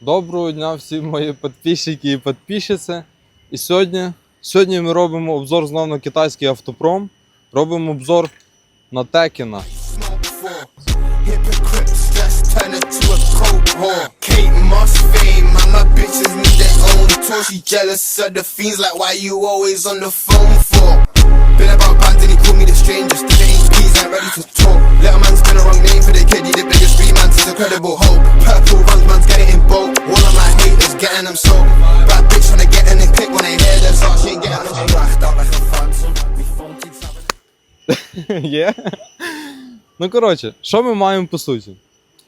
Доброго дня всім мої підписчики і підписчиці. І сьогодні, сьогодні ми робимо обзор знову на китайський автопром. Робимо обзор на Текіна. Ain't ready to talk. Little man's been a wrong name for the kid, he the biggest three man, he's incredible hope. Purple runs, man's getting in boat. All of my haters getting them soaked. Bad bitch tryna get in the click when they hear the shot, she ain't getting them Є. Ну, коротше, що ми маємо по суті?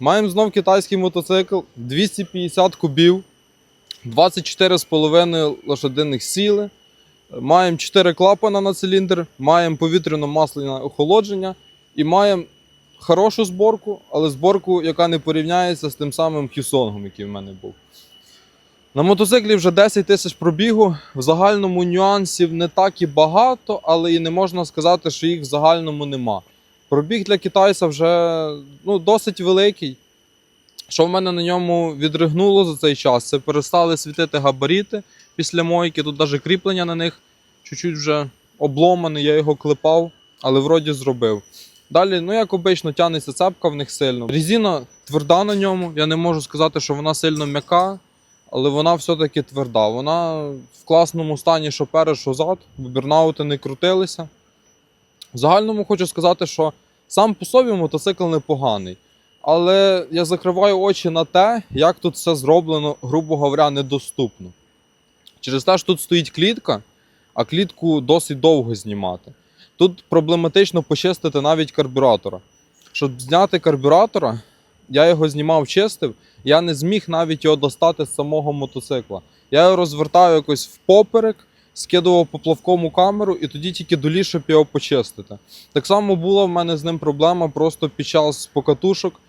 Маємо знов китайський мотоцикл 250 кубів, 24,5 лошадиних сили. Маємо 4 клапана на циліндр, маємо повітряно-масляне охолодження і маємо хорошу зборку, але зборку, яка не порівняється з тим самим Хюсонгом, який в мене був. На мотоциклі вже 10 тисяч пробігу. В загальному нюансів не так і багато, але і не можна сказати, що їх в загальному нема. Пробіг для китайця вже ну, досить великий. Що в мене на ньому відригнуло за цей час? Це перестали світити габаріти після мойки. Тут навіть кріплення на них чуть-чуть вже обломане, я його клепав, але вроді зробив. Далі, ну як обично, тягнеться цепка в них сильно. Резина тверда на ньому. Я не можу сказати, що вона сильно м'яка, але вона все-таки тверда. Вона в класному стані, що перед, що зад. Бурнаути не крутилися. В загальному хочу сказати, що сам по собі мотоцикл непоганий. Але я закриваю очі на те, як тут все зроблено, грубо говоря, недоступно. Через те, що тут стоїть клітка, а клітку досить довго знімати. Тут проблематично почистити навіть карбюратора. Щоб зняти карбюратора, я його знімав, чистив, я не зміг навіть його достати з самого мотоцикла. Я його розвертаю якось впоперек, скидував поплавком у камеру і тоді тільки доліз, щоб його почистити. Так само була в мене з ним проблема просто під час покатушок.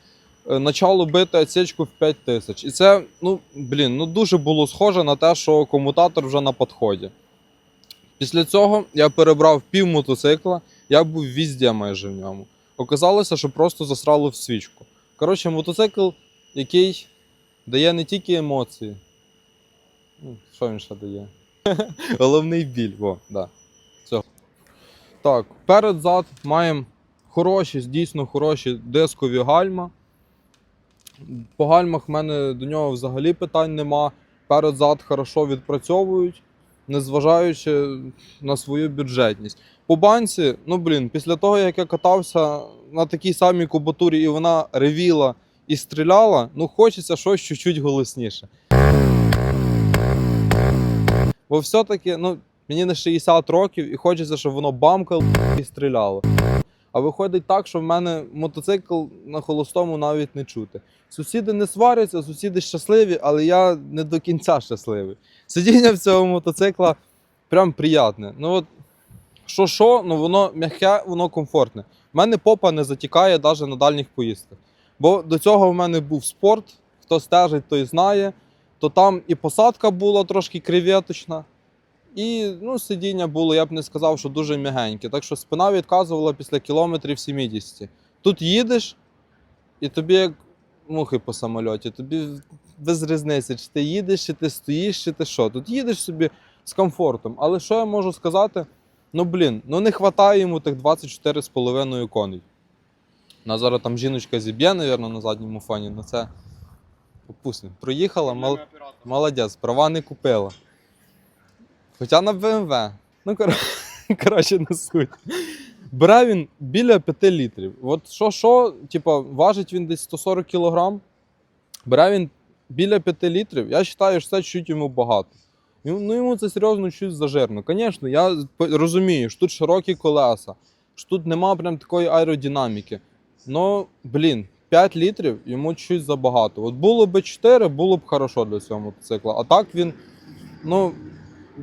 Е, Начало бити отсечку в 5 тисяч. І це, ну, блін, ну дуже було схоже на те, що комутатор вже на підході. Після цього я перебрав пів мотоцикла, я був візде майже в ньому. Оказалося, що просто засрало в свічку. Коротше, мотоцикл, який дає не тільки емоції. Ну, що він ще дає? Головний біль, во, да. Все. Так, перед зад маємо хороші, дійсно хороші дискові гальма. По гальмах в мене до нього взагалі питань нема. Перед зад хорошо відпрацьовують, незважаючи на свою бюджетність. По банці, ну блін, після того, як я катався на такій самій кубатурі і вона ревіла і стріляла, ну хочеться щось чуть-чуть голосніше. Бо все-таки, ну, мені не 60 років і хочеться, щоб воно бамкало і стріляло. А виходить так, що в мене мотоцикл на холостому навіть не чути. Сусіди не сваряться, сусіди щасливі, але я не до кінця щасливий. Сидіння в цього мотоцикла прям приятне. Ну от що що, ну воно м'яке, воно комфортне. У мене попа не затікає навіть на дальніх поїздках. Бо до цього в мене був спорт, хто стежить, той знає. То там і посадка була трошки креветочна, і ну, сидіння було, я б не сказав, що дуже м'ягеньке. Так що спина відказувала після кілометрів 70. Тут їдеш, і тобі як мухи по самольоті, тобі без різниці, чи ти їдеш, чи ти стоїш, чи ти що. Тут їдеш собі з комфортом. Але що я можу сказати? Ну блін, ну не вистачає йому тих 24,5 коней. На зараз там жіночка зіб'є, напевно, на задньому фоні, на це попустимо. Проїхала, мол... молодець, права не купила. Хоча на BMW. Ну, кор... коротше, не суть. Бере він біля 5 літрів. От що, що, типа, важить він десь 140 кг. Бере він біля 5 літрів. Я вважаю, що це чуть йому багато. Ну, йому це серйозно чуть зажирно. Звісно, я розумію, що тут широкі колеса, що тут нема прям такої аеродинаміки. Ну, блін, 5 літрів йому чуть забагато. От було б 4, було б хорошо для цього мотоцикла. А так він, ну,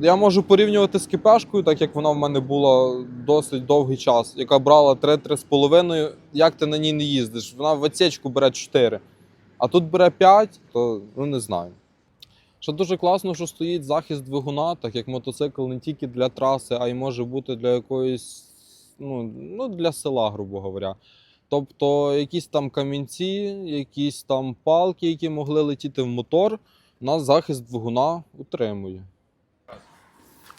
я можу порівнювати з кіпешкою, так як вона в мене була досить довгий час, яка брала 3-3,5. Як ти на ній не їздиш? Вона в отсечку бере 4. А тут бере 5, то ну не знаю. Що дуже класно, що стоїть захист двигуна, так як мотоцикл не тільки для траси, а й може бути для якоїсь, ну, ну для села, грубо говоря. Тобто якісь там камінці, якісь там палки, які могли летіти в мотор, нас захист двигуна утримує.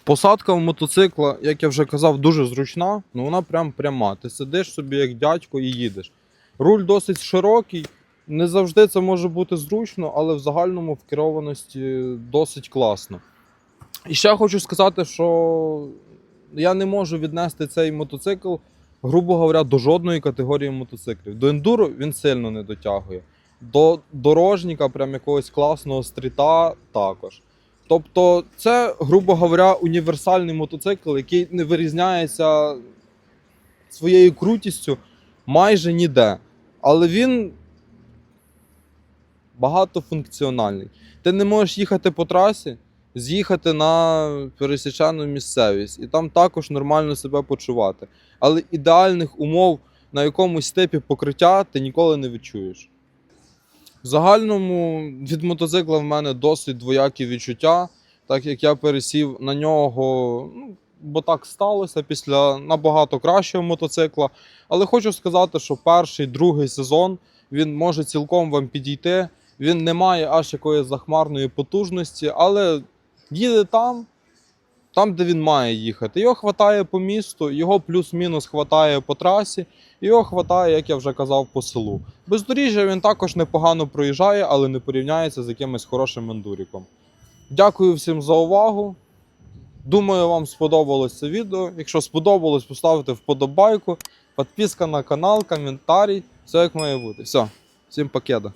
Посадка в мотоцикла, як я вже казав, дуже зручна, ну вона прям пряма. Ти сидиш собі як дядько і їдеш. Руль досить широкий, не завжди це може бути зручно, але в загальному в керованості досить класно. І ще хочу сказати, що я не можу віднести цей мотоцикл, грубо говоря, до жодної категорії мотоциклів. До ендуро він сильно не дотягує. До дорожника, прям якогось класного стріта також. Тобто, це, грубо говоря, універсальний мотоцикл, який не вирізняється своєю крутістю майже ніде. Але він багатофункціональний. Ти не можеш їхати по трасі, з'їхати на пересічену місцевість і там також нормально себе почувати. Але ідеальних умов на якомусь типі покриття ти ніколи не відчуєш. Загальному від мотоцикла в мене досить двоякі відчуття, так як я пересів на нього, ну, бо так сталося після набагато кращого мотоцикла. Але хочу сказати, що перший, другий сезон він може цілком вам підійти. Він не має аж якоїсь захмарної потужності, але їде там, там, де він має їхати. Його хватає по місту, його плюс-мінус хватає по трасі, його хватає, як я вже казав, по селу. Бездоріжжя він також непогано проїжджає, але не порівняється з якимось хорошим ендуріком. Дякую всім за увагу. Думаю, вам сподобалось це відео. Якщо сподобалось, поставте вподобайку, підписка на канал, коментарі. Все як має бути. Все, всім покеда.